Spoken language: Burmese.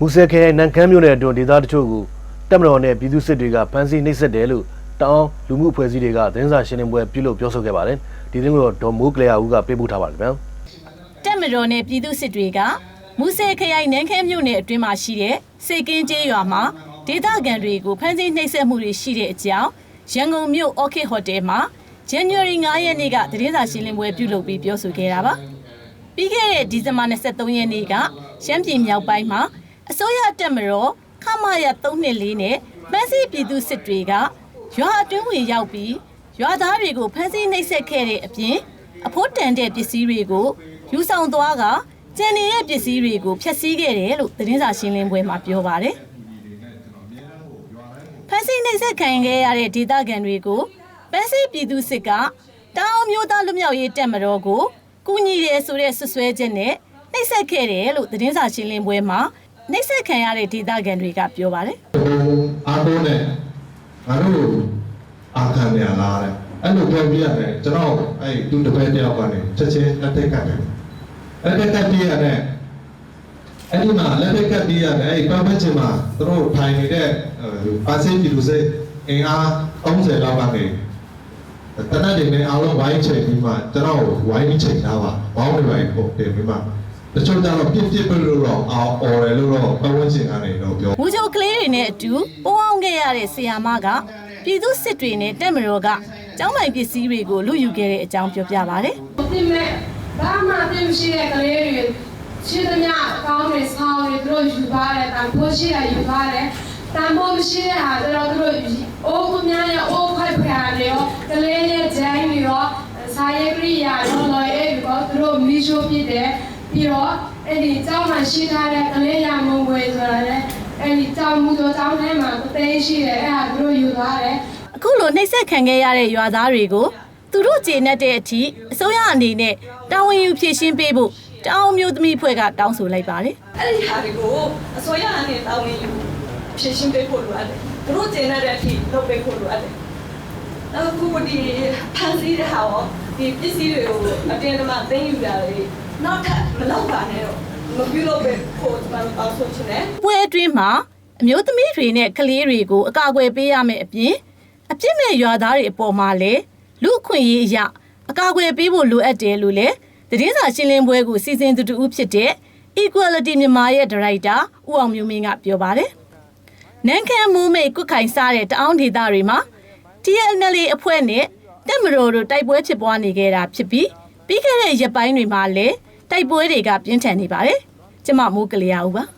မူဆယ်ခရိုင်နန်ခမ်းမြို့နယ်အတွင်းဒေသတချို့ကိုတပ်မတော်နဲ့ပြည်သူစစ်တွေကဖမ်းဆီးနှိပ်စက်တယ်လို့တောင်းလူမှုအဖွဲ့အစည်းတွေကသတင်းစာရှင်းလင်းပွဲပြုလုပ်ပြောဆိုခဲ့ပါတယ်ဒီသတင်းကိုတော့ဒေါ်မိုးကလျာဦးကပေးပို့ထားပါတယ်ဗျာတက်မတော်နဲ့ပြည်သူစစ်တွေကမူဆယ်ခရိုင်နန်းခဲမြို့နယ်အတွင်းမှာရှိတဲ့စေကင်းကျေးရွာမှာဒေသခံတွေကိုဖမ်းဆီးနှိပ်စက်မှုတွေရှိတဲ့အကြောင်းရန်ကုန်မြို့ Orchid Hotel မှာ January 9ရက်နေ့ကသတင်းစာရှင်းလင်းပွဲပြုလုပ်ပြီးပြောဆိုခဲ့တာပါပြီးခဲ့တဲ့ဒီဇင်ဘာ23ရက်နေ့ကရှမ်းပြည်မြောက်ပိုင်းမှာ အစိုးရတက်မတော်ခမာရ324နဲ့ဖမ်းဆီးပြည်သူစစ်တွေကရွာအတွင်းဝင်ရောက်ပြီးရွာသားတွေကိုဖမ်းဆီးနှိပ်စက်ခဲ့တဲ့အပြင်အဖို့တန်တဲ့ပစ္စည်းတွေကိုယူဆောင်သွားကကျန်နေတဲ့ပစ္စည်းတွေကိုဖျက်ဆီးခဲ့တယ်လို့သတင်းစာရှင်းလင်းပွဲမှာပြောပါတယ်။ဖမ်းဆီးနှိပ်စက်ခံခဲ့ရတဲ့ဒေသခံတွေကိုဖမ်းဆီးပြည်သူစစ်ကတောင်မျိုးသားလူမျိုးရေးတက်မတော်ကိုကူညီတယ်ဆိုတဲ့ဆွဆွဲချက်နဲ့နှိပ်စက်ခဲ့တယ်လို့သတင်းစာရှင်းလင်းပွဲမှာ နှိပ်စက်ခံရတဲ့ဒေသခံတွေကပြောပါတယ်ဟိုအားကိုးနဲ့ငါတို့အာခံနေရလားတဲ့အဲ့လိုပြောပြရတယ်ကျွန်တော်အဲ့သူတစ်ပည့်တယောက်ကနေချက်ချင်းလက်ထက်ကတ်တယ်လက်ထက်ကတ်ပြရတယ်အဲ့ဒီမှာလက်ထက်ကတ်ပြရတယ်အဲ့ပတ်ပတ်ချင်မှာသူတို့ထိုင်နေတဲ့ပါစေးပြည်လူစိတ်အင်အား30လောက်ကနေတနက်တွေနဲ့အားလုံးဝိုင်းချိန်ပြီးမှကျွန်တော်ဝိုင်းချိန်ထားပါဘောင်းတွေဝိုင်းပို့တယ်ပြီးမှ တချို့ကျတော့ပြစ်ပြစ်ပြလို့တော့အော်အော်တယ်လို့တော့ပတ်ဝန်းကျင်ကနေတော့ပြော။မူချိုကလေးတွေနဲ့အတူပုံအောင်ခဲ့ရတဲ့ဆီယာမကပြည်သူစစ်တွေနဲ့တက်မတော်ကကျောင်းပိုင်ပစ္စည်းတွေကိုလူယူခဲ့တဲ့အကြောင်းပြောပြပါတယ်။တင်မဲ့ဘာမှပြင်မရှိတဲ့ကလေးတွေရှိသမျှအကောင်းတွေဆောင်းတွေသူတို့ယူပါတယ်တန်ဖိုးရှိတာယူပါတယ်တန်ဖိုးမရှိတဲ့ဟာသူတို့သူတို့အိုးကများရဲ့အိုးခိုက်ဖရာတွေရောကလေးရဲ့ဂျိုင်းတွေရောစာရေးကရိယာရောလော်အေးရောသူတို့မီရှိုးပြတယ် ပြီးတော့အဲ့ဒီကျောင်းမှာရှိထားတဲ့ကလေးရမုံဝေဆိုတာလေအဲ့ဒီကျောင်းမူတော်ကျောင်းထဲမှာအသေးရှိတယ်အဲ့ဒါသူတို့ယူသွားတယ်အခုလိုနှိပ်စက်ခံခဲ့ရတဲ့ရွာသားတွေကိုသူတို့ကျေနပ်တဲ့အထိအစိုးရအနေနဲ့တာဝန်ယူဖြည့်ရှင်းပေးဖို့တောင်မျိုးသမီးဖွဲ့ကတောင်းဆိုလိုက်ပါတယ်အဲ့ဒီဟာတွေကိုအစိုးရအနေနဲ့တာဝန်ယူဖြည့်ရှင်းပေးဖို့လိုအပ်တယ်သူတို့ကျင်တဲ့အထိလုပ်ပေးဖို့လိုအပ်တယ်အခုဒီဖန်စီတဲ့ဟာရောဒီပစ္စည်းတွေကိုအတင်းအဓမ္မသိမ်းယူတာတွေနောက်ထပ်မ လုပ်ပါနဲ့တော့မပြုလုပ်ပေးဖို့ကျွန်တော်တောင်းဆိုချင်တယ်။ပွဲအတွင်းမှာအမျိုးသမီးတွေနဲ့ကလေးတွေကိုအကာအကွယ်ပေးရမယ့်အပြင်အပြစ်မဲ့ရွာသားတွေအပေါ်မှာလည်းလူအခွင့်အရေးအရအကာအကွယ်ပေးဖို့လိုအပ်တယ်လို့လည်းသတင်းစာရှင်းလင်းပွဲကိုစီစဉ်သူတူဖြစ်တဲ့ Equality မြန်မာရဲ့ဒါရိုက်တာဦးအောင်မျိုးမင်းကပြောပါတယ်။နန်းခမ်းမိုးမိတ်ကုတ်ခိုင်စားတဲ့တအောင်းဒေသတွေမှာ TNL အဖွဲ့နဲ့တက်မတော်တို့တိုက်ပွဲဖြစ်ပွားနေခဲ့တာဖြစ်ပြီးပြီးခဲ့တဲ့ရက်ပိုင်းတွေမှာလည်း တိုက်ပွဲတွေကပြင်းထန်နေပါတယ်။ကျမမိုးကလေးရဦးပါ။